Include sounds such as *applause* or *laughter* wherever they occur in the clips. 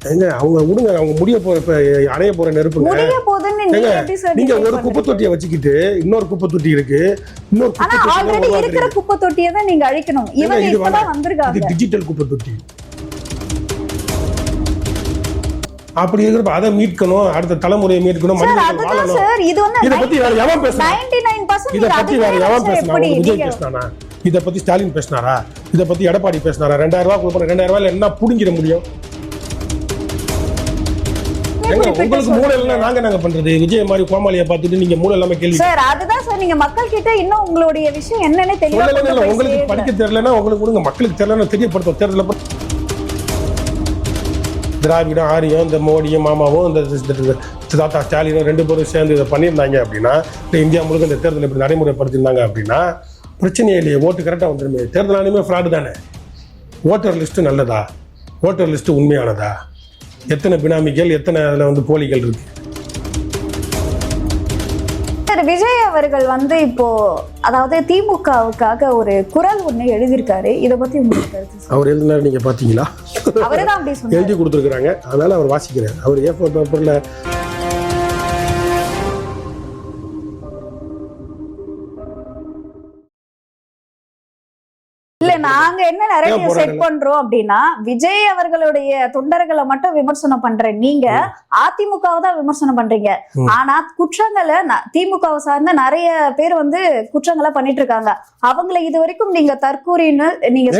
ஏங்க அவங்க விடுங்க அவங்க முடிய போற இப்ப அணைய போற நெருப்புங்க. முடிய போகுதுன்னு நீங்க எப்படி ஒரு குப்பை? தொட்டியை வச்சுக்கிட்டு இன்னொரு குப்பை தொட்டி இருக்கு இன்னொரு குப்பை ஆனா ஆல்ரெடி இருக்கிற. குப்பை தொட்டியை தான் நீங்க அழிக்கணும். இவங்க இப்பதான். வந்திருக்காங்க. இது டிஜிட்டல் குப்பை தொட்டி அப்படி இருக்கிறப்ப அதை மீட்கணும் அடுத்த தலைமுறையை மீட்கணும் சார் இது வந்து இத பத்தி வேற எவன் பர்சன்ட் இத பத்தி வேற எவன் விஜய் பேசினானா இத பத்தி ஸ்டாலின் பேசினாரா? இத பத்தி எடப்பாடி பேசினாரா? ரெண்டாயிரம் ரூபாய் கொடுப்போம். ரெண்டாயிரம் ரூபாயில என்ன புடிங்கிட முடியும்? உங்களுக்கு மூளை எல்லாம் நாங்க நாங்க பண்றது? விஜய் மாதிரி கோமாளியை பார்த்துட்டு நீங்க மூளை எல்லாமே கேள்வி சார் அதுதான் சார் நீங்க மக்கள் கிட்ட இன்னும் உங்களுடைய விஷயம் என்னன்னு போய் உங்களுக்கு. படிக்க தெரியலன்னா உங்களுக்கு கொடுங்க. மக்களுக்கு தெரியலன்னா தெரியப்படுத்த தேர்தல திராவிடம் ஆரியம் இந்த மோடியும் மாமாவும் இந்த தாத்தா ஸ்டாலினும் ரெண்டு பேரும் சேர்ந்து இதை பண்ணியிருந்தாங்க அப்படின்னா இந்த இந்தியா முழுக்க இந்த தேர்தல் இப்படி நடைமுறைப்படுத்தியிருந்தாங்க அப்படின்னா பிரச்சனையே இல்லையே. ஓட்டு கரெக்டாக வந்துருமே. தேர்தல் ஆணையமே ஃப்ராடு தானே. ஓட்டர் லிஸ்ட்டு நல்லதா? ஓட்டர் லிஸ்ட்டு உண்மையானதா? எத்தனை பினாமிகள் எத்தனை அதில் வந்து போலிகள் இருக்கு? சார் விஜய் அவர்கள் வந்து இப்போ அதாவது திமுகவுக்காக ஒரு குரல் ஒண்ணு எழுதியிருக்காரு. இத பத்தி உங்களுக்கு அவர் எழுதினார் நீங்கள் பார்த்தீங்களா அவருதான் அப்படி சொன்னாரு. எழுதி கொடுத்துருக்குறாங்க. அதனால அவர் வாசிக்கிறார். அவர் ஏ ஃபோர் பேப்பரில் என்ன போராடல? செட் பண்றோம் அப்படின்னா விஜய் அவர்களுடைய தொண்டர்களை மட்டும் விமர்சனம் பண்ற நீங்க அதிமுகவை தான் விமர்சனம் பண்றீங்க. ஆனா குற்றங்களை திமுகவை சார்ந்த நிறைய பேர் வந்து குற்றங்களை பண்ணிட்டு இருக்காங்க அவங்களை இது வரைக்கும் நீங்க தற்கூரின்னு நீங்க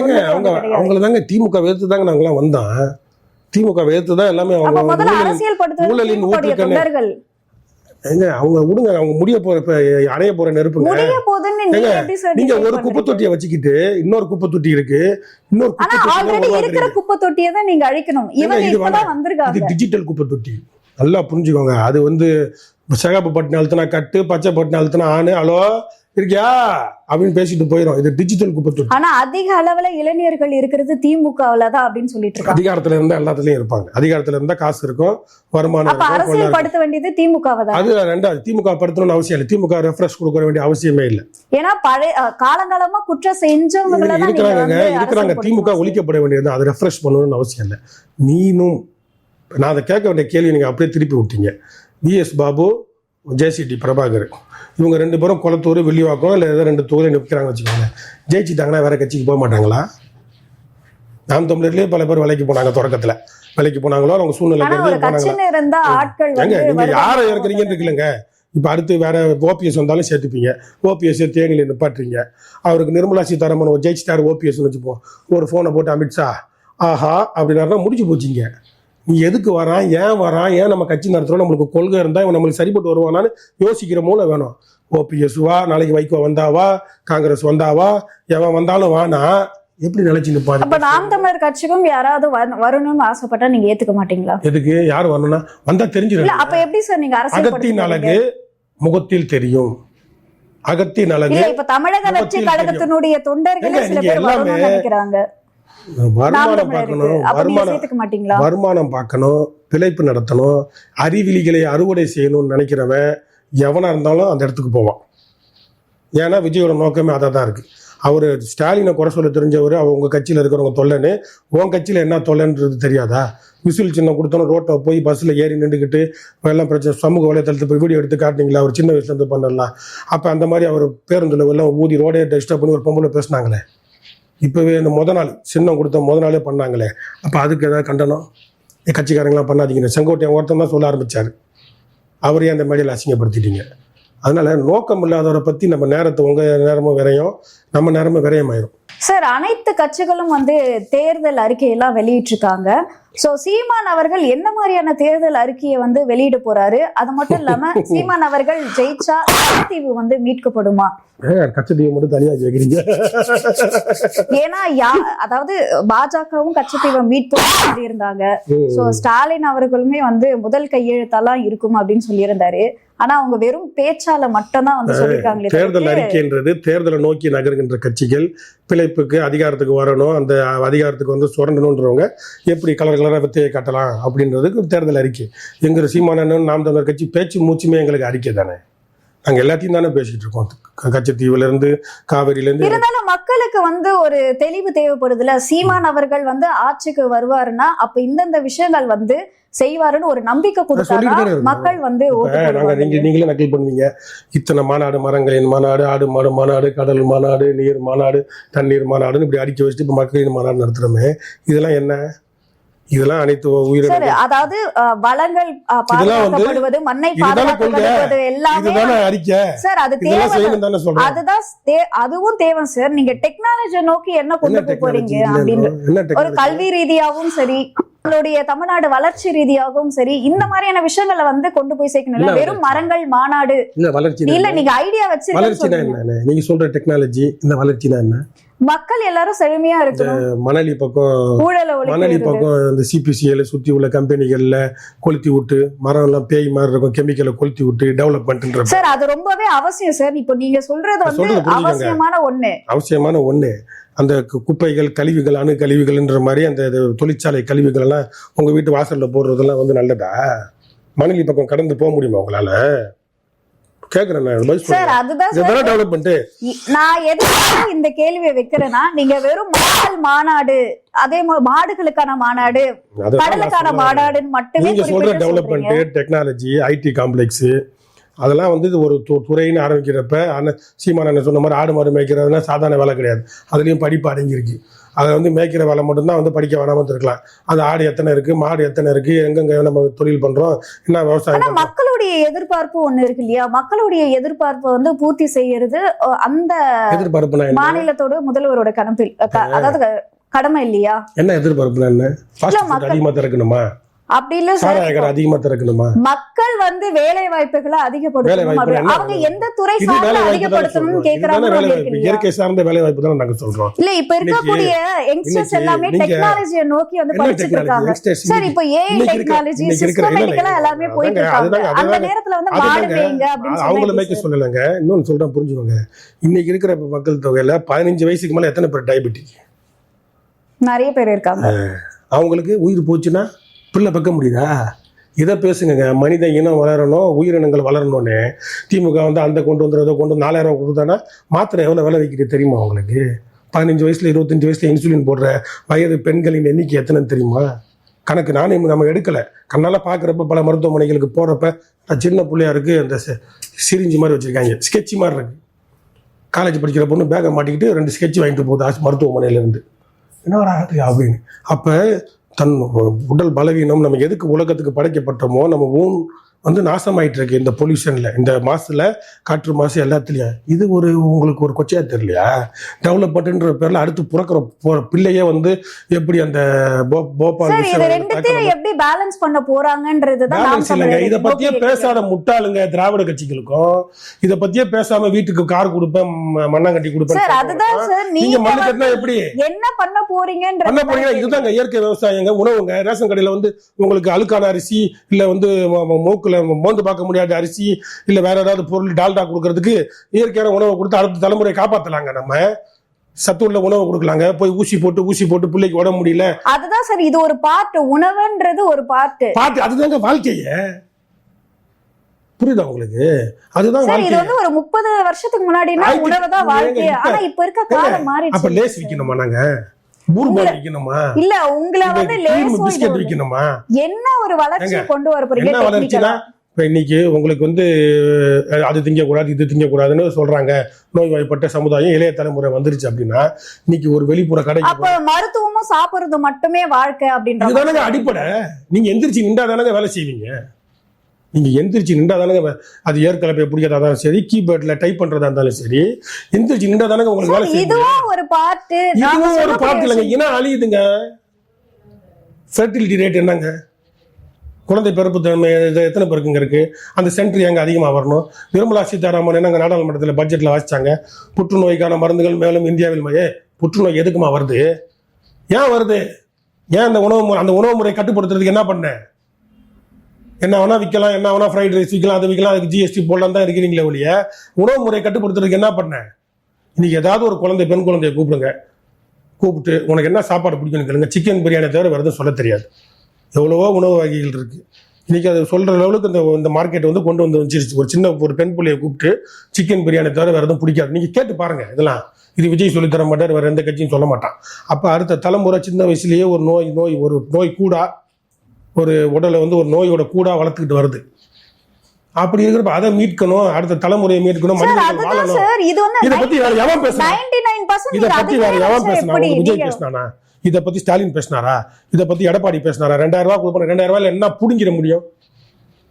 அவங்கள தாங்க திமுக எதிர்த்து தாங்க நாங்களாம் வந்தோம் திமுக எதிர்த்து தான் எல்லாமே அவங்க முதல்ல ஊழலின் ஊற்றுக்கண்ணு. ஏங்க அவங்க விடுங்க அவங்க முடிய போற இப்ப அணைய போற நெருப்புங்க. நீங்க ஒரு குப்பை? தொட்டியை வச்சுக்கிட்டு இன்னொரு குப்பை தொட்டி இருக்கு. இன்னொரு இருக்கிற. குப்பை தொட்டியை தான் நீங்க அழிக்கணும். இது டிஜிட்டல் குப்பை தொட்டி நல்லா புரிஞ்சுக்கோங்க. அது வந்து சிகப்பு பட்டன் அழுத்தினா கட்டு பச்சை பட்டன் அழுத்தினா ஆணு. ஹலோ? இருக்கியா? அப்படின்னு பேசிட்டு போயிடும் இது டிஜிட்டல் குப்பை தொட்டி ஆனா அதிக அளவுல இளைஞர்கள் இருக்கிறது திமுகவுல தான் அப்படின்னு சொல்லிட்டு இருக்காங்க. அதிகாரத்துல இருந்தா எல்லாத்துலயும் இருப்பாங்க. அதிகாரத்துல இருந்தா காசு இருக்கும் வருமானம் அரசியல். படுத்த வேண்டியது திமுகவை தான். அது ரெண்டாவது திமுக படுத்தணும்னு அவசியம் இல்லை. திமுக ரெஃப்ரெஷ் கொடுக்க வேண்டிய அவசியமே இல்லை. ஏன்னா பழைய காலங்காலமா குற்றம் நீங்க இருக்கிறாங்க. இருக்கிறாங்க திமுக. ஒழிக்கப்பட வேண்டியது அது ரெஃப்ரெஷ் பண்ணணும்னு அவசியம் இல்லை. நீனும் நான் அதை கேட்க வேண்டிய கேள்வி நீங்க அப்படியே திருப்பி விட்டீங்க. VS Babu JCD Prabhakar. இவங்க ரெண்டு பேரும் குளத்தூர் வெள்ளிவாக்கம் இல்லை ஏதோ ரெண்டு தொகுதி நிற்கிறாங்க வச்சுக்கோங்க. ஜெயிச்சிட்டாங்கன்னா வேற கட்சிக்கு போக மாட்டாங்களா? நாம் தமிழர்லயே பல பேர் வேலைக்கு போனாங்க தொடக்கத்துல. வேலைக்கு போனாங்களோ அவங்க சூழ்நிலை வருவாங்க, யாரை இறக்குறீங்கன்னு இருக்குல்லங்க. இப்ப அடுத்து வேற ஓபிஎஸ் வந்தாலும் சேர்த்துப்பீங்க. ஓபிஎஸ் தேனியில நிப்பாட்டுறீங்க. அவருக்கு நிர்மலா சீதாராமன் ஜெயிச்சிட்டாரு ஓபிஎஸ் வச்சுப்போம். ஒரு போனை போட்டு அமித்ஷா. ஆஹா அப்படின்னா முடிச்சு போச்சுங்க. நீ எதுக்கு வரான் ஏன் வரான் ஏன் நம்ம கட்சி நடத்துறோம்? நம்மளுக்கு கொள்கை இருந்தா இவன் நம்மளுக்கு சரிப்பட்டு வருவானான்னு யோசிக்கிற மூளை வேணும். ஓபிஎஸ் வா நாளைக்கு வைகோ வந்தாவா காங்கிரஸ் வந்தாவா எவன் வந்தாலும் வானா? எப்படி நினைச்சு நிப்பாரு? அப்ப நாம் தமிழர் கட்சிக்கும் யாராவது வர- வரணும்னு ஆசைப்பட்டா நீங்க ஏத்துக்க மாட்டீங்களா? எதுக்கு? யார் வரணும்னா? வந்தா தெரிஞ்சிடும் அப்ப எப்படி சார் நீங்க அரசியல் அகத்தின்? அழகு முகத்தில் தெரியும். அகத்தின் அழகு இப்ப தமிழக வெற்றி கழகத்தினுடைய தொண்டர்களே சில பேர் வரணும்னு நினைக்கிறாங்க. வருமானம் பார்க்கணும். வருமானம் வருமானம் பார்க்கணும். பிழைப்பு நடத்தணும். அறிவிலிகளை அறுவடை செய்யணும்னு நினைக்கிறவன் எவனா இருந்தாலும் அந்த இடத்துக்கு போவான். ஏன்னா விஜயோட நோக்கமே அதாக தான் இருக்கு. அவர் ஸ்டாலினை குறை சொல்ல தெரிஞ்சவர் அவங்க கட்சியில் இருக்கிறவங்க தொல்லைன்னு உன் கட்சியில் என்ன தொல்லைன்றது தெரியாதா? விசில் சின்னம் கொடுத்தோம் ரோட்டை போய் பஸ்ஸில் ஏறி நின்றுக்கிட்டு எல்லாம் பிரச்சனை சமூக வலைத்தளத்தில் போய் வீடியோ எடுத்து காட்டினீங்களா? அவர் சின்ன வயசுல இருந்து பண்ணலாம். அப்போ அந்த மாதிரி அவர் பேருந்தில் எல்லாம் ஊதி ரோடே டிஸ்டர்ப் பண்ணி ஒரு பொம்பளை பேசினாங்களே. இப்போவே இந்த முத நாள் சின்னம் கொடுத்த முத நாளே பண்ணாங்களே. அப்போ அதுக்கு ஏதாவது கண்டனம்? ஏ, கட்சிக்காரங்களாம் பண்ணாதீங்க செங்கோட்டையன் ஒருத்தன் தான் சொல்ல ஆரம்பிச்சார். அவரையே அந்த மேடையில் அசிங்கப்படுத்திட்டீங்க. அதனால் நோக்கம் இல்லாதவரை பற்றி நம்ம நேரத்தை உங்கள் நேரமும் விரையும் நம்ம நேரமும் விரயமாயிரும். சார் அனைத்து கட்சிகளும் வந்து தேர்தல் அறிக்கையெல்லாம் வெளியிட்டிருக்காங்க. சோ சீமான் அவர்கள் என்ன மாதிரியான தேர்தல் அறிக்கையை வந்து வெளியிட போறாரு? அது மட்டும் இல்லாம *laughs* சீமான் அவர்கள் ஜெயிச்சா தீவு வந்து மீட்கப்படுமா? கச்சத்தீவை மட்டும் தனியாக கேட்குறீங்க ஏன்னா யா அதாவது பாஜகவும் கச்சத்தீவை மீட்போம் சொல்லியிருந்தாங்க. சோ ஸ்டாலின் அவர்களுமே வந்து முதல் கையெழுத்தெல்லாம் இருக்கும் அப்படின்னு சொல்லியிருந்தாரு. ஆனா அவங்க வெறும் பேச்சால மட்டும்தான் வந்து சொல்லியிருக்காங்களே தேர்தல் அறிக்கைன்றது தேர்தலை நோக்கி நகர்கின்ற கட்சிகள் பிழைப்புக்கு அதிகாரத்துக்கு வரணும் அந்த அதிகாரத்துக்கு வந்து சுரண்டணுன்றவங்க எப்படி கலர் கலராக வித்தையை காட்டலாம் அப்படின்றதுக்கு தேர்தல் அறிக்கை. எங்கிற சீமானன் நாம் தமிழர் கட்சி பேச்சு மூச்சுமே எங்களுக்கு அறிக்கை தானே. நாங்க எல்லாத்தையும் தானே பேசிட்டு இருக்கோம். கச்சத்தீவுல இருந்து காவிரியில இருந்து இருந்தாலும் மக்களுக்கு வந்து ஒரு தெளிவு தேவைப்படுதுல. சீமான் அவர்கள் வந்து ஆட்சிக்கு வருவாருன்னா அப்ப இந்தந்த விஷயங்கள் வந்து செய்வாருன்னு ஒரு நம்பிக்கை இருக்கோம். மக்கள் வந்து நாங்க. நீங்களே நக்கல் பண்ணுவீங்க இத்தனை மாநாடு மரங்களின் மாநாடு ஆடு மாடு மாநாடு கடல் மாநாடு நீர் மாநாடு தண்ணீர் மாநாடுன்னு இப்படி அடிக்க வச்சுட்டு இப்ப மக்களின் மாநாடு நடத்துறோமே இதெல்லாம் என்ன இதெல்லாம் அனைத்து உயிரினங்கள் அதாவது வளங்கள் பாதுகாக்கப்படுவது மண்ணை. பாதுகாக்கப்படுவது எல்லாமே அறிக்கை. சார் அது தேவை அதுதான் அதுவும் தேவை சார். நீங்க டெக்னாலஜியை நோக்கி என்ன கொண்டு போறீங்க டெக்னாலஜி அப்படின்னு. ஒரு டெக்னாலஜி கல்வி ரீதியாகவும் சரி நம்மளுடைய தமிழ்நாடு வளர்ச்சி ரீதியாகவும் சரி இந்த மாதிரியான விஷயங்களை வந்து கொண்டு போய் சேர்க்கணும் வெறும் மரங்கள் மாநாடு. இல்ல வளர்ச்சி இல்ல நீங்க ஐடியா வச்சு வளர்ச்சினா என்ன? நீங்க சொல்ற டெக்னாலஜி இந்த வளர்ச்சினா என்ன? மக்கள் எல்லாரும் செழுமையா இருக்கணும். மணலி பக்கம் மணலி பக்கம் இந்த சிபிசிஎல் சுத்தி உள்ள கம்பெனிகள்ல கொளுத்தி விட்டு மரம் எல்லாம் பேய் மாதிரி இருக்கும் கெமிக்கலை கொளுத்தி விட்டு டெவலப்மெண்ட்ன்ற சார் அது ரொம்பவே அவசியம் சார். இப்போ நீங்க சொல்றது வந்து. அவசியமான ஒண்ணு. அவசியமான ஒண்ணு. அந்த குப்பைகள் கழிவுகள் அணு கழிவுகள்ன்ற மாதிரி அந்த தொழிற்சாலை கழிவுகள் எல்லாம் உங்க வீட்டு வாசல்ல போடுறதெல்லாம் வந்து நல்லதா? மணலி பக்கம் கடந்து போக முடியுமா உங்களால? கேக்குறேன் நான் சார் அதுதான் டெவலப்மெண்ட் நான் எதுக்காக இந்த கேள்வியை வைக்கிறேன்னா நீங்க வெறும் மக்கள் மாநாடு அதே மாதிரி மாடுகளுக்கான மாநாடு கடலுக்கான மாநாடுன்னு மட்டுமே நீங்க சொல்ற டெவலப்மெண்ட். டெக்னாலஜி ஐடி காம்ப்ளெக்ஸ் அதெல்லாம் வந்து இது ஒரு துறைன்னு ஆரம்பிக்கிறப்ப அண்ணன் சீமான் அண்ணன் சொன்ன மாதிரி ஆடு மாடு மேய்க்கிறதுனா சாதாரண வேலை கிடையாது. அதுலயும் படிப்பு அடங்கியிருக்கு அதை வந்து மேய்க்கிற வேலை மட்டும்தான் வந்து படிக்க வேணாம இருக்கலாம் அது ஆடு எத்தனை இருக்கு மாடு எத்தனை இருக்கு எங்கெங்க நம்ம தொழில் பண்றோம் என்ன விவசாயம் மக்களுடைய எதிர்பார்ப்பு ஒண்ணு இருக்கு இல்லையா? மக்களுடைய எதிர்பார்ப்பை வந்து பூர்த்தி செய்யறது அந்த மாநிலத்தோட முதல்வரோட கணப்பில் அதாவது கடமை இல்லையா? என்ன எதிர்பார்ப்புனா என்ன? அதிகமா திறக்கணுமா? அப்படி இல்ல சார். அதிகமா திறக்கணுமா? மக்கள் வந்து வேலை வாய்ப்புகளை அதிகப்படுத்தணும்? அவங்க எந்த துறை சார்ந்து அதிகப்படுத்தணும்னு கேக்குறாங்க? இயற்கை சார்ந்த வேலை வாய்ப்பு தானே நாங்க சொல்றோம். இல்ல இப்ப இருக்கக்கூடிய யங்ஸ்டர்ஸ் எல்லாமே டெக்னாலஜியை நோக்கி வந்து படிச்சுட்டு? இருக்காங்க சார் இப்போ ஏஐ டெக்னாலஜி சிஸ்டமேட்டிக்கலா எல்லாமே போயிட்டு இருக்காங்க. அந்த. நேரத்துல வந்து. மாடு மேய்ங்க அப்படின்னு அவங்கள மேய்க்க சொல்லலைங்க. இன்னொன்னு சொல்றேன் புரிஞ்சுக்கோங்க. இன்னைக்கு இருக்கிற மக்கள் தொகையில பதினஞ்சு வயசுக்கு மேல எத்தனை பேர் டயபெட்டிக்? நிறைய பேர் இருக்காங்க. அவங்களுக்கு உயிர் போச்சுன்னா? பிள்ளை பார்க்க முடியுதா? இதை பேசுங்க மனித இனம் வளரணும் உயிரினங்கள் வளரணும்னு திமுக வந்து அந்த கொண்டு வந்துடுறத கொண்டு வந்து நாலாயிரம் ரூபா கொடுத்தானா மாத்திரை எவ்வளோ விலை வைக்கிறது தெரியுமா உங்களுக்கு? பதினஞ்சு வயசுல இருபத்தஞ்சு வயசில் இன்சுலின் போடுற வயது பெண்களின் எண்ணிக்கை எத்தனைன்னு தெரியுமா? கணக்கு நானே நம்ம எடுக்கலை. கண்ணால் பார்க்குறப்ப பல மருத்துவமனைகளுக்கு போகிறப்ப நான் சின்ன பிள்ளையா இருக்குது அந்த சிரிஞ்சு மாதிரி வச்சுருக்காங்க. ஸ்கெட்ச் மாதிரி இருக்குது காலேஜ் படிக்கிற பொண்ணு பேக்கை மாட்டிக்கிட்டு ரெண்டு ஸ்கெட்ச் வாங்கிட்டு போகுது மருத்துவமனையிலேருந்து என்ன ஆகுது அப்படின்னு. அப்போ தன் உடல் பலவீனம் நம்ம எதுக்கு உலகத்துக்கு படைக்கப்பட்டோமோ நம்ம ஊன் வந்து நாசமாயிட்டு இருக்கு இந்த பொல்யூஷன்ல இந்த மாசுல காற்று மாசு எல்லாத்துலயும். இது ஒரு உங்களுக்கு ஒரு கொச்சையா தெரியலையா? டெவலப்மெண்ட்ன்ற பேர்ல அடுத்து பிறக்கிற போ- பிள்ளையே வந்து எப்படி அந்த போ- போபால் எப்படி பேலன்ஸ் பண்ண பேலன்ஸ் இல்லைங்க. இத பத்தியே நோக்கி பேசாத முட்டாளுங்க திராவிட கட்சிகளுக்கும். இத பத்தியே பேசாம வீட்டுக்கு கார் கொடுப்பேன் மண்ணாங்கட்டி கொடுப்பேன் அதுதான் சார் நீங்க மண்ணு கட்டினா எப்படி? என்ன பண்ண போறீங்கன்றது பண்ண போறீங்க இதுதாங்க இயற்கை விவசாயங்க உணவுங்க. ரேஷன் கடையில வந்து உங்களுக்கு அழுக்கான அரிசி இல்ல வந்து ம- மூக்குல மோந்து பார்க்க முடியாத அரிசி இல்ல வேற ஏதாவது பொருள் டால்டா கொடுக்கறதுக்கு இயற்கையான உணவை கொடுத்து அடுத்த தலைமுறையை காப்பாத்தலாங்க நம்ம. சத்துள்ள உணவு கொடுக்கலாங்க. போய் ஊசி போட்டு ஊசி போட்டு பிள்ளைக்கு உடம்பு முடியல. அதுதான் சார் இது ஒரு பார்ட் உணவுன்றது ஒரு பார்ட் பாட்டு அதுதாங்க வாழ்க்கைய. புரியுதா உங்களுக்கு? அதுதான் சார் இது வந்து ஒரு முப்பது வருஷத்துக்கு உணவுதான் ஏங்க, வாழ்க்கை ஆனா இப்ப இருக்க காலம் அப்ப மாறிடுச்சு லேஸ் விக்கணுமா நாங்க? பூர்பால் விக்கணுமா இல்ல உங்களை வந்து பிஸ்கட் விக்கணுமா? என்ன ஒரு வளர்ச்சியை ஏங்க, கொண்டு வர போறீங்க? என்ன வளர்ச்சினா? இப்ப இன்னைக்கு உங்களுக்கு வந்து அது திங்கக்கூடாது இது திங்கக்கூடாதுன்னு சொல்றாங்க. நோய்வாய்ப்பட்ட சமுதாயம் இளைய தலைமுறை வந்துருச்சு அப்படின்னா இன்னைக்கு ஒரு வெளிப்புற அப்ப மருத்துவமும் சாப்பிடுறது மட்டுமே வாழ்க்கை அப்படின்ற இதுதானங்க அடிப்படை. நீங்க எந்திரிச்சு நின்றா தானங்க வேலை செய்வீங்க? நீங்க எந்திரிச்சு நின்றா தானங்க வே- அது ஏற்கலப்பை பிடிக்கிறதா இருந்தாலும் சரி கீபோர்ட்ல டைப் பண்றதா இருந்தாலும் சரி எந்திரிச்சு நின்றா தானங்க உங்களுக்கு வேலை செய்ய முடியும். இதுவும் ஒரு பார்ட் இதுவும் ஒரு பார்ட் இல்லைங்க இனம் அழியுதுங்க. ஃபெர்டிலிட்டி ரேட் என்னங்க? குழந்தை பிறப்பு தன்மை இது எத்தனை பேருக்குங்க இருக்கு? அந்த சென்டர் எங்க அதிகமாக வரணும்? நிர்மலா சீதாராமன் என்னங்க நாடாளுமன்றத்தில் பட்ஜெட்ல வாசிச்சாங்க? புற்றுநோய்க்கான மருந்துகள் மேலும் இந்தியாவில் மையே புற்றுநோய் எதுக்குமா வருது? ஏன் வருது? ஏன் அந்த உணவு முறை அந்த உணவு முறை கட்டுப்படுத்துறதுக்கு என்ன பண்ண? என்ன வேணா விற்கலாம் என்ன வேணா ஃப்ரைட் ரைஸ் விற்கலாம் அது விற்கலாம் அதுக்கு ஜிஎஸ்டி போடலாம் தான் இருக்கிறீங்களே ஒழிய உணவு முறை கட்டுப்படுத்துறதுக்கு என்ன பண்ணேன் இன்னைக்கு ஏதாவது ஒரு குழந்தை பெண் குழந்தைய கூப்பிடுங்க. கூப்பிட்டு உனக்கு என்ன சாப்பாடு பிடிக்கும்னு கேளுங்க. சிக்கன் பிரியாணி தவிர வேறு எதுவும் சொல்ல தெரியாது. எவ்வளவோ உணவு வகைகள் இருக்கு. இன்னைக்கு அது சொல்ற லெவலுக்கு இந்த இந்த மார்க்கெட் வந்து கொண்டு வந்து வச்சிருச்சு. ஒரு சின்ன ஒரு பெண் பிள்ளையை கூப்பிட்டு சிக்கன் பிரியாணி தவிர வேறு எதுவும் பிடிக்காது. நீங்க கேட்டு பாருங்க இதெல்லாம். இது விஜய் சொல்லி தர மாட்டார் வேற எந்த கட்சியும் சொல்ல மாட்டான். அப்ப அடுத்த தலைமுறை சின்ன வயசுலயே ஒரு நோய் நோய் ஒரு நோய் கூடா ஒரு உடலை வந்து ஒரு நோயோட கூடா வளர்த்துக்கிட்டு வருது. அப்படி இருக்கிறப்ப அதை மீட்கணும் அடுத்த தலைமுறையை மீட்கணும் மனிதர்கள் வாழணும். இது பத்தி வேற எவன் பேசுறான் இத பத்தி வேற எவன் பேசினா? விஜய் பேசினானா இத பத்தி ஸ்டாலின் பேசினாரா? இத பத்தி எடப்பாடி பேசினாரா? ரெண்டாயிரம் ரூபாய் கொடுப்போம் ரெண்டாயிரம் ரூபாயில என்ன புடிங்கிட முடியும்?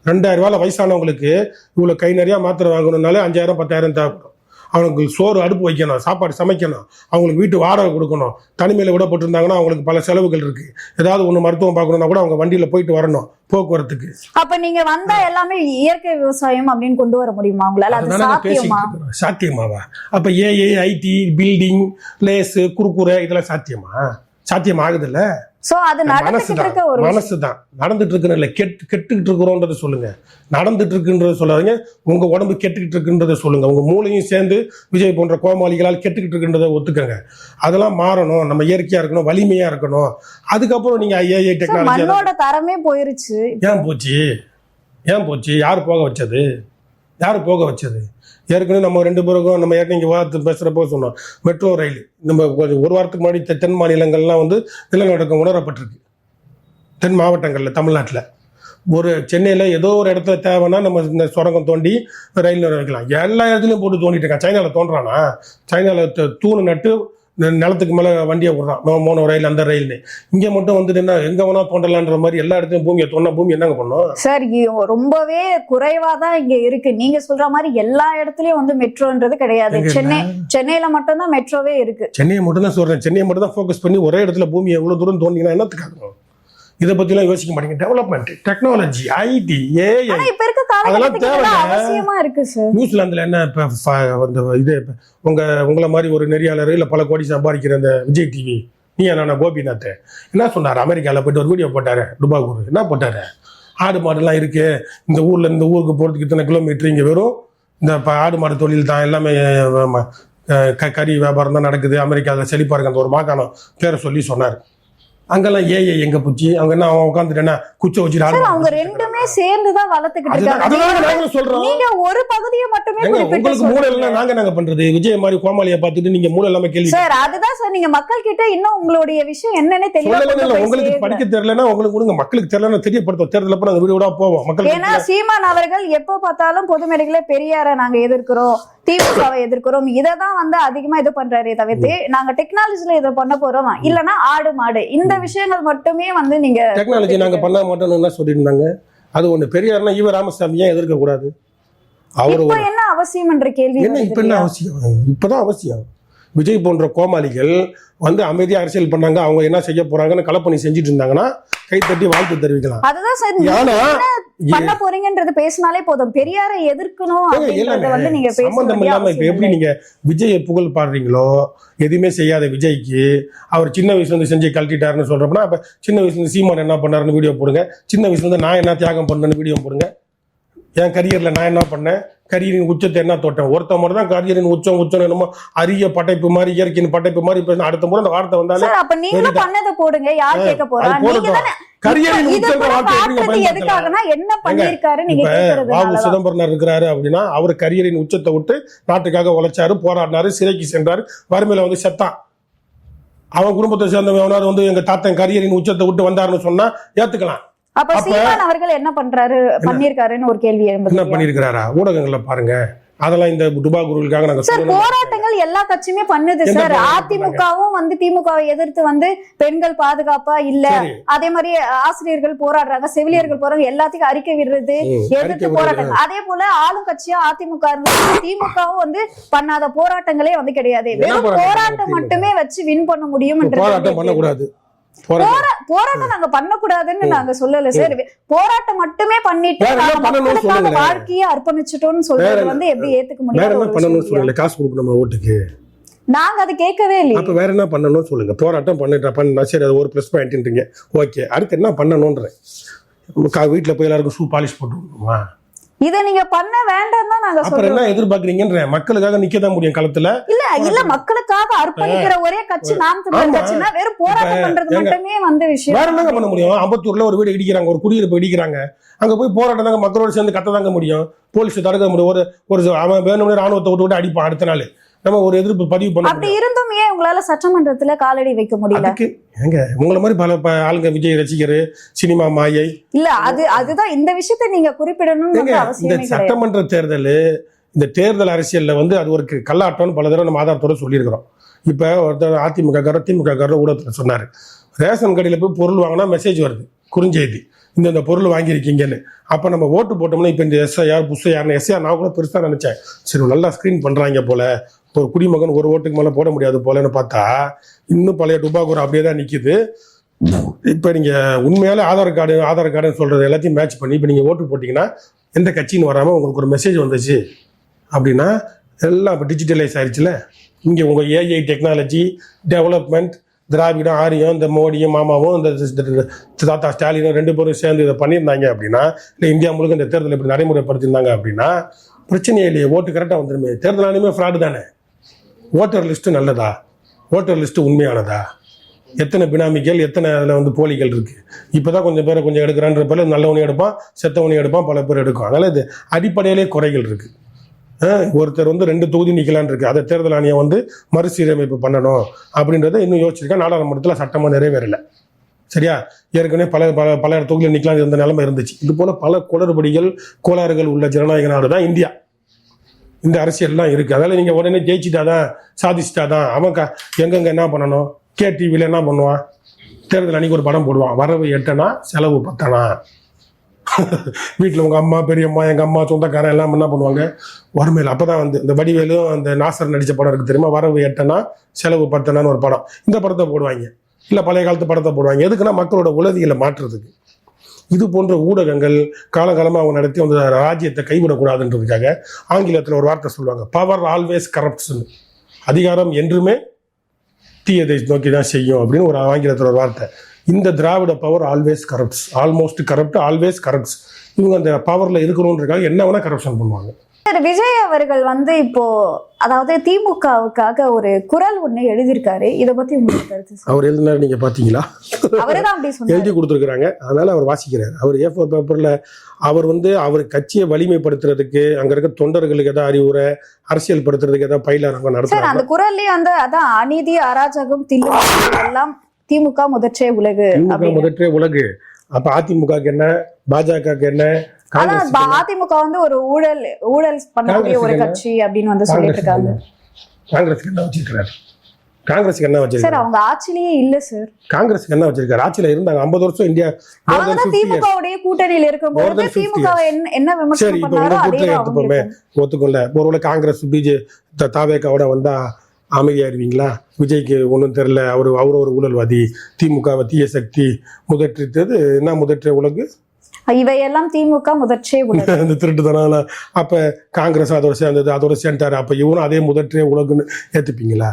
ரெண்டாயிரம் ரூபாயில வயசானவங்களுக்கு இவ்வளவு கை நிறைய மாத்திரை வாங்கணும்னாலே அஞ்சாயிரம் பத்தாயிரம் தேவைப்படும். அவங்களுக்கு சோறு அடுப்பு வைக்கணும் சாப்பாடு சமைக்கணும் அவங்களுக்கு வீட்டு வாடகை கொடுக்கணும் தனிமையில விடப்பட்டிருந்தாங்கன்னா அவங்களுக்கு பல செலவுகள் இருக்கு. ஏதாவது ஒண்ணு மருத்துவம் பார்க்கணும்னா கூட அவங்க வண்டியில போயிட்டு வரணும் போக்குவரத்துக்கு. அப்ப நீங்க வந்தா எல்லாமே இயற்கை விவசாயம் அப்படின்னு கொண்டு வர முடியுமா? உங்களால. சாத்தியமாவா? அப்ப ஏஏ ஐடி பில்டிங் லேஸ் குறுக்குறை இதெல்லாம் சாத்தியமா? சாத்தியம் ஆகுதுல்ல சோ அது நடந்துகிட்டு இருக்க ஒரு. மனசு தான் நடந்துட்டு இருக்குன்னு இல்லை கெட்டு கெட்டுக்கிட்டு இருக்கிறோன்றத சொல்லுங்க. நடந்துட்டு இருக்குன்றத சொல்லாதீங்க. உங்க உடம்பு கெட்டுக்கிட்டு இருக்குன்றத சொல்லுங்க. உங்க மூளையும் சேர்ந்து விஜய் போன்ற கோமாளிகளால் கெட்டுக்கிட்டு இருக்குன்றத ஒத்துக்கங்க. அதெல்லாம் மாறணும். நம்ம இயற்கையா இருக்கணும் வலிமையா இருக்கணும். அதுக்கப்புறம் நீங்க ஏஐ சார், டெக்னாலஜி மண்ணோட தரமே போயிருச்சு. ஏன் போச்சு? ஏன் போச்சு? யார் போக வச்சது? யார் போக வச்சது? ஏற்கனவே நம்ம ரெண்டு பேருக்கும் நம்ம ஏற்கனவே இங்கே வாரத்து பேசுகிறப்போ சொன்னோம். Metro rail. நம்ம கொஞ்சம் ஒரு வாரத்துக்கு முன்னாடி தென் மாநிலங்கள்லாம் வந்து நிலநடுக்கம் உணரப்பட்டிருக்கு. தென் மாவட்டங்களில் தமிழ்நாட்டில். ஒரு சென்னையில் ஏதோ ஒரு இடத்துல தேவைன்னா நம்ம இந்த சுரங்கம் தோண்டி ரயில் நிலையம் வைக்கலாம் எல்லா இடத்துலையும் போட்டு தோண்டிட்டு இருக்கான். சைனாவில் தோன்றானா? சைனாவில் தூணு நட்டு நிலத்துக்கு மேலே வண்டியை விடுறான் மோனோ ரயில் அந்த ரயில்னு. இங்கே மட்டும் வந்துட்டு என்ன எங்கே வேணா தோண்டலான்ற மாதிரி எல்லா இடத்துலையும் பூமியை தோண்டா பூமி என்னங்க பண்ணும்? சார் ரொம்பவே குறைவா தான் இங்க இருக்கு. நீங்க சொல்ற மாதிரி எல்லா இடத்துலயும் வந்து மெட்ரோன்றது கிடையாது. சென்னை சென்னையில மட்டும்தான் மெட்ரோவே இருக்கு. சென்னையை மட்டும் தான் சொல்கிறேன் சென்னையை மட்டும் தான் ஃபோக்கஸ் பண்ணி ஒரே இடத்துல பூமி எவ்வளோ தூரம் தோண்டிங்கன்னா என்னத்துக்காகும் இதை பற்றிலாம் யோசிக்க மாட்டீங்க. டெவலப்மெண்ட் டெக்னாலஜி ஐடி ஏஐ அதெல்லாம் சார் நியூசிலாந்துல என்ன இப்போ அந்த இது உங்க உங்களை மாதிரி ஒரு நெறியாளர் இல்லை பல கோடி சம்பாதிக்கிற அந்த விஜய் டிவி நீ என்ன கோபிநாத். என்ன சொன்னார்? அமெரிக்காவில் போயிட்டு ஒரு வீடியோ போட்டாரு டுபாகூர். என்ன போட்டாரு? ஆடு மாடுலாம் இருக்கு. இந்த ஊர்ல இந்த ஊருக்கு போகிறதுக்கு இத்தனை கிலோமீட்டர் இங்கே வெறும் இந்த ஆடு மாடு தொழில் தான். எல்லாமே கறி வியாபாரம் தான் நடக்குது. அமெரிக்காவில் செழிப்பா இருக்கு. அந்த ஒரு மாகாணம் பேரை சொல்லி சொன்னார். அங்கெல்லாம் ஏஐ எங்க போச்சு? அவங்க என்ன அவன் உட்காந்துட்டு என்ன குச்சை மாடு அவங்க ரெண்டுமே சேர்ந்து தான் வளர்த்துக்கிட்டு இருக்காங்க. சொல்றோம். நீங்க ஒரு பகுதியை மட்டுமே உங்களுக்கு மூளை நாங்க நாங்க பண்றது? விஜய் மாதிரி கோமாளியை பார்த்துட்டு நீங்க மூளை இல்லாம கேள்வி சார் அதுதான் சார் நீங்க மக்கள் கிட்ட இன்னும் உங்களுடைய விஷயம் என்னன்னு போய் உங்களுக்கு. படிக்க தெரியலன்னா உங்களுக்கு கொடுங்க. மக்களுக்கு தெரியலன்னா தெரியப்படுத்தும் தேர்தல் அப்ப நாங்க வீடு போவோம். மக்களுக்கு ஏன்னா சீமான் அவர்கள் எப்ப பார்த்தாலும் பொது மேடைகளே பெரியார நாங்க எதிர்க்கிறோம் திமுகவை எதிர்க்கிறோம். இததான் வந்து அதிகமா இது பண்றாரே தவிர்த்து நாங்க டெக்னாலஜில இதை பண்ண போறோம்? இல்லனா ஆடு மாடு. இந்த விஷயங்கள் மட்டுமே வந்து நீங்க டெக்னாலஜி நாங்க பண்ண மாட்டோம்னு சொல்லியிருந்தாங்க அது ஒண்ணு பெரியார்னா இவ ராமசாமி ஏன் எதிர்க்க கூடாது அவர் என்ன அவசியம் என்ற கேள்வி என்ன இப்ப என்ன? அவசியம்? இப்பதான் அவசியம். விஜய் போன்ற கோமாளிகள் வந்து அமைதியா அரசியல் பண்ணாங்க அவங்க என்ன செய்ய போறாங்கன்னு கலப்பணி செஞ்சுட்டு இருந்தாங்கன்னா கை தட்டி வாழ்த்து தெரிவிக்கலாம். அதுதான் சார் ஏன்னா பண்ண போறீங்கன்றது பேசினாலே போதும். பெரியாரை எதிர்க்கணும் வந்து நீங்க சம்பந்தம் இல்லாம இப்ப எப்படி. நீங்க விஜயை புகழ் பாடுறீங்களோ எதுவுமே செய்யாத விஜய்க்கு அவர் சின்ன வயசுல இருந்து செஞ்சு கழட்டிட்டாருன்னு சொல்றப்பனா அப்ப சின்ன வயசுல இருந்து சீமான் என்ன பண்ணாருன்னு வீடியோ போடுங்க. சின்ன வயசுல இருந்து நான் என்ன தியாகம் பண்ணேன்னு வீடியோ போடுங்க. என் கரியர்ல நான் என்ன பண்ணேன்? கரியரின் உச்சத்தை என்ன தொட்டேன் ஒருத்த மட்டும் தான் கரியரின் உச்சம் உச்சம் என்னமோ அரிய படைப்பு மாதிரி இயற்கையின் படைப்பு மாதிரி பேசணும் அடுத்த முறை அந்த வார்த்தை வந்தாலே அப்ப சரிதான். பண்ணதை போடுங்க. யார் கேட்க போறா? நீங்க கரியரின் உச்சம் வார்த்தை எதுக்காகனா என்ன பண்ணிருக்காரு நீங்க பாபு சிதம்பரனார் இருக்கிறாரு அப்படின்னா அவர் கரியரின் உச்சத்தை விட்டு நாட்டுக்காக உழைச்சாரு போராடினாரு சிறைக்கு சென்றாரு வறுமையில வந்து செத்தான். அவன் குடும்பத்தை சேர்ந்தவன் வந்து எங்க தாத்தன் கரியரின் உச்சத்தை விட்டு வந்தாருன்னு சொன்னா ஏத்துக்கலாம். அப்ப சீமான் அவர்கள் என்ன பண்றாரு? பண்ணிருக்காருன்னு ஒரு கேள்வி என்ன எழும்புது பண்ணிருக்கிறாரா ஊடகங்கள்ல பாருங்க. அதெல்லாம் இந்த டுபா குருவுக்காக நாங்க சார். போராட்டங்கள் எல்லா கட்சியுமே பண்ணுது சார். அதிமுகவும் வந்து திமுகவை எதிர்த்து வந்து பெண்கள் பாதுகாப்பா இல்ல. அதே மாதிரி ஆசிரியர்கள் போராடுறாங்க செவிலியர்கள் போறாங்க எல்லாத்துக்கும் அறிக்கை விடுறது எதிர்த்து. போராட்டங்கள். அதே போல ஆளும் கட்சியா அதிமுக இருந்தாலும் திமுகவும் வந்து பண்ணாத போராட்டங்களே வந்து கிடையாது. வெறும் போராட்டம்? மட்டுமே வச்சு வின் பண்ண முடியும் போராட்டம் பண்ணக்கூடாது. போராட்டம். போராட்டம் நாங்க பண்ணக்கூடாதுன்னு நாங்க சொல்லல சார் போராட்டம் மட்டுமே பண்ணிட்டு. வாழ்க்கையை அர்ப்பணிச்சிட்டோம்னு சொல்றது வந்து எப்படி ஏத்துக்க முடியாது காசு கொடுக்கணும் ஓட்டுக்கு. நாங்க அதை கேட்கவே இல்லையே. அப்ப வேற என்ன பண்ணணும்னு சொல்லுங்க. போராட்டம் பண்ணிட்டா பண்ணா சரி அது ஒரு ப்ளஸ் பாயிண்ட்ன்றீங்க ஓகே அடுத்து என்ன பண்ணணும்ன்றேன். கா- வீட்டுல போய் எல்லாருக்கும் ஷூ பாலிஷ் போட்டு விடணுமா இத நீங்க பண்ண வேண்டாம் தான் நாங்க அப்புறம் என்ன எதிர்பார்க்கறீங்கன்ற மக்களுக்காக நிக்க தான் முடியும் களத்துல? இல்ல இல்ல மக்களுக்காக அர்ப்பணிக்கிற ஒரே கட்சி நாம் தமிழர். கட்சினா வெறும் போராட்டம் பண்றது மட்டுமே வந்து விஷயம். வேற என்னங்க பண்ண முடியும்? அம்பத்தூர்ல ஒரு வீடு இடிக்கிறாங்க ஒரு குடியிருப்பு இடிக்கிறாங்க. அங்க போய் போராட்டம் தாங்க மக்களோட சேர்ந்து கத்த தாங்க முடியும். போலீஸ் தடுக்க முடியும். ஒரு ஒரு அவன் வேணும்னே ராணுவத்தை விட்டு விட்டு அடிப்பான் அடுத்த நாள். நம்ம ஒரு எதிர்ப்பு பதிவு பண்ண அப்படி இருந்தும் ஏன் உங்களால சட்டமன்றத்துல காலடி வைக்க முடியல? ஏங்க உங்களை மாதிரி பல ஆளுங்க விஜய் ரசிகர் சினிமா மாயை. இல்ல அது அதுதான் இந்த விஷயத்தை நீங்க வந்து இந்த சட்டமன்ற தேர்தல் இந்த தேர்தல் அரசியல்ல வந்து அது ஒரு கல்லாட்டம்னு பல தடவை நம்ம ஆதாரத்தோட சொல்லியிருக்கிறோம். இப்ப ஒருத்தர் அதிமுக காரர் திமுக காரர் ஊடகத்தில் சொன்னாரு. ரேஷன் கடையில போய் பொருள் வாங்கினா மெசேஜ் வருது குறுஞ்செய்தி. இந்த இந்த பொருள் வாங்கியிருக்கீங்கன்னு. அப்போ நம்ம ஓட்டு போட்டோம்னா இப்போ இந்த எஸ்ஐஆர் புஸ்ஐஆர்னு எஸ்ஐஆர் நான் கூட பெருசாக நினச்சேன். சரி நல்லா ஸ்க்ரீன் பண்ணுறாங்க போல. ஒரு குடிமகன் ஒரு ஓட்டுக்கு மேலே போட முடியாது போலன்னு பார்த்தா இன்னும் பழைய டுபாக்கூர் அப்படியே தான் நிற்கிது இப்போ நீங்கள் உண்மையாலே ஆதார் கார்டு ஆதார் கார்டுன்னு சொல்கிறது எல்லாத்தையும் மேட்ச் பண்ணி இப்போ நீங்கள் ஓட்டு போட்டிங்கன்னா எந்த கட்சின்னு வராமல் உங்களுக்கு ஒரு மெசேஜ் வந்துச்சு. அப்படின்னா எல்லாம் இப்போ டிஜிட்டலைஸ் ஆயிடுச்சுல இங்கே உங்கள் ஏஐ டெக்னாலஜி டெவலப்மெண்ட் திராவிடம் ஆரியம் இந்த மோடியும் மாமாவும் இந்த தாத்தா ஸ்டாலினும் ரெண்டு பேரும் சேர்ந்து இதை பண்ணியிருந்தாங்க அப்படின்னா இல்லை இந்தியா முழுக்க இந்த தேர்தல் இப்படி நடைமுறைப்படுத்தியிருந்தாங்க அப்படின்னா பிரச்சனையே இல்லையே ஓட்டு கரெக்டாக வந்துருமே. தேர்தல் ஆணையமே ஃப்ராடு தானே. ஓட்டர் லிஸ்ட்டு நல்லதா? ஓட்டர் லிஸ்ட்டு உண்மையானதா? எத்தனை பினாமிகள் எத்தனை அதில் வந்து போலிகள் இருக்குது இப்போ தான் கொஞ்சம் பேரை கொஞ்சம் எடுக்கிறான்ற பேர் நல்லவனையும் எடுப்பான் செத்தவனையும் எடுப்பான் பல பேர் எடுக்கும். அதனால் இது அடிப்படையிலே குறைகள் இருக்குது ஒருத்தர் வந்து ரெண்டு தொகுதி நிற்கலான் இருக்கு. அதை தேர்தல் ஆணையம் வந்து மறுசீரமைப்பு பண்ணணும் அப்படின்றத இன்னும் யோசிச்சிருக்கா. நாடாளுமன்றத்தில் சட்டமாக நிறைவேறல. சரியா? ஏற்கனவே பல பல பல தொகுதியில் நிற்கலாம் இருந்த நிலைமை இருந்துச்சு. இது போல பல குளறுபடிகள் கோளாறுகள் உள்ள ஜனநாயக நாடு தான் இந்தியா. இந்த அரசியல்லாம் இருக்கு. அதனால நீங்க உடனே ஜெயிச்சிட்டாதான் சாதிச்சிட்டாதான் அவன் க- எங்கெங்க என்ன பண்ணணும்? கே டிவியில் என்ன பண்ணுவான்? தேர்தல் அன்னைக்கு ஒரு படம் போடுவான். வரவு எட்டனா செலவு பத்தனா? *laughs* வீட்டில் உங்கள் அம்மா பெரியம்மா எங்கள் அம்மா சொந்தக்காரன் எல்லாம் என்ன பண்ணுவாங்க? வறுமையில். அப்போ தான் வந்து இந்த வடிவேலும் அந்த நாசர் நடித்த படம் இருக்குது தெரியுமா? வரவு எட்டனா செலவு பத்தனான்னு ஒரு படம். இந்த படத்தை போடுவாங்க. இல்லை பழைய காலத்து படத்தை போடுவாங்க. எதுக்குன்னா மக்களோட உளவியலை மாற்றுறதுக்கு. இது போன்ற ஊடகங்கள் காலகாலமாக அவங்க நடத்தி அந்த ராஜ்யத்தை கைவிடக்கூடாதுன்றதுக்காக ஆங்கிலத்தில் ஒரு வார்த்தை சொல்லுவாங்க. பவர் ஆல்வேஸ் கரப்ட்ஸ்னு அதிகாரம் என்றுமே தீயதை நோக்கி தான் செய்யும் அப்படின்னு ஒரு ஆங்கிலத்தில் ஒரு வார்த்தை. இந்த Dravida power always corrupts almost corrupt always corrupts இவங்க அந்த பவரில் இருக்கணுன்றதுக்காக என்ன வேணால் கரப்ஷன் பண்ணுவாங்க. சார் விஜய் அவர்கள் வந்து இப்போ அதாவது திமுகவுக்காக ஒரு குரல் ஒண்ணு எழுதியிருக்காரு. இத பத்தி உங்களுக்கு கருத்து அவர் எழுதினார் அப்படி சொன்னாரு. எழுதி கொடுத்துருக்குறாங்க. அதனால அவர் வாசிக்கிறார். அவர் ஏ ஃபோர் பேப்பரில் அவர் வந்து அவர் கட்சியை வலிமைப்படுத்துறதுக்கு அங்கே இருக்க தொண்டர்களுக்கு ஏதாவது அறிவுரை அரசியல் படுத்துறதுக்கு ஏதாவது பயிலாரங்க சார் நடத்துறாங்க அந்த குரல்லயே வந்து அதான் அநீதி அராஜகம் தில்லு எல்லாம் திமுக முதற்றே உலகு திமுக. முதற்றே உலகு. அப்ப அதிமுகக்கு என்ன? பாஜகக்கு என்ன? காங்கிரஸ் அதிமுக வந்து ஒரு ஊழல் ஊழல் பண்ணக்கூடிய ஒரு கட்சி அப்படின்னு வந்து சொல்லிட்டு இருக்காங்க காங்கிரஸுக்கு என்ன வச்சிருக்காரு காங்கிரஸுக்கு என்ன சார் வச்சிருக்காரு அவங்க ஆட்சிலேயே இல்ல சார். காங்கிரஸுக்கு என்ன வச்சிருக்காரு ஆட்சியில இருந்தாங்க. ஐம்பது வருஷம் இந்தியா அவங்க 50 years. திமுகவுடைய கூட்டணியில இருக்கும்போது 50 திமுக என்ன என்ன விமர்சனம் பண்ணாரோ அதே அவங்களுக்கும். ஒத்துக்கொள்ள ஒருவேளை காங்கிரஸ் பிஜே தாவேக்காவோட வந்தா அமைதியாயிருவீங்களா? விஜய்க்கு ஒன்றும் தெரியல. அவரு அவரு ஒரு ஊழல்வாதி. திமுகவை தீய சக்தி முதற்றித்தது என்ன முதற்ற உலகு? இவையெல்லாம் திமுக முதற்றே உலகு. *laughs* இந்த திருட்டுத்தனால அப்ப காங்கிரஸ் அதோட சேர்ந்தது அதோட சேர்ந்தாரு அப்ப இவனும் அதே முதற்றே உலகுன்னு ஏத்துப்பீங்களா?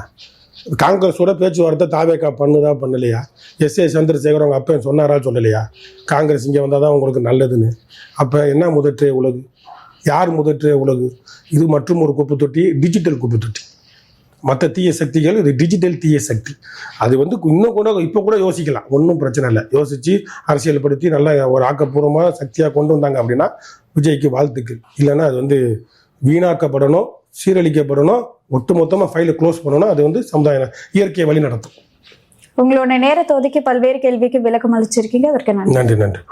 காங்கிரஸோட பேச்சுவார்த்தை தாவேக்கா பண்ணுதா பண்ணலையா? எஸ் ஏ சந்திரசேகர் அவங்க அப்பா சொன்னாரா சொல்லலையா? காங்கிரஸ் இங்கே வந்தால் தான் உங்களுக்கு நல்லதுன்னு. அப்போ என்ன முதற்றே உலகு? யார் முதற்றே உலகு? இது மற்றும் ஒரு குப்பை தொட்டி டிஜிட்டல் குப்பை தொட்டி. மற்ற தீய சக்திகள் இது டிஜிட்டல் தீய சக்தி. அது வந்து இன்னும் கூட இப்போ கூட யோசிக்கலாம். ஒன்றும் பிரச்சனை இல்லை. யோசிச்சு அரசியல்படுத்தி நல்லா ஒரு ஆக்கப்பூர்வமாக சக்தியாக கொண்டு வந்தாங்க அப்படின்னா விஜய்க்கு வாழ்த்துக்கள். இல்லைன்னா அது வந்து வீணாக்கப்படணும் சீரழிக்கப்படணும் ஒட்டுமொத்தமாக ஃபைலை க்ளோஸ் பண்ணணும் அது வந்து சமுதாய இயற்கையை வழி நடத்தும் உங்களோட நேரத்தை ஒதுக்கி பல்வேறு கேள்விக்கு விளக்கம் அளிச்சிருக்கீங்க. அதற்கு நன்றி. நன்றி நன்றி.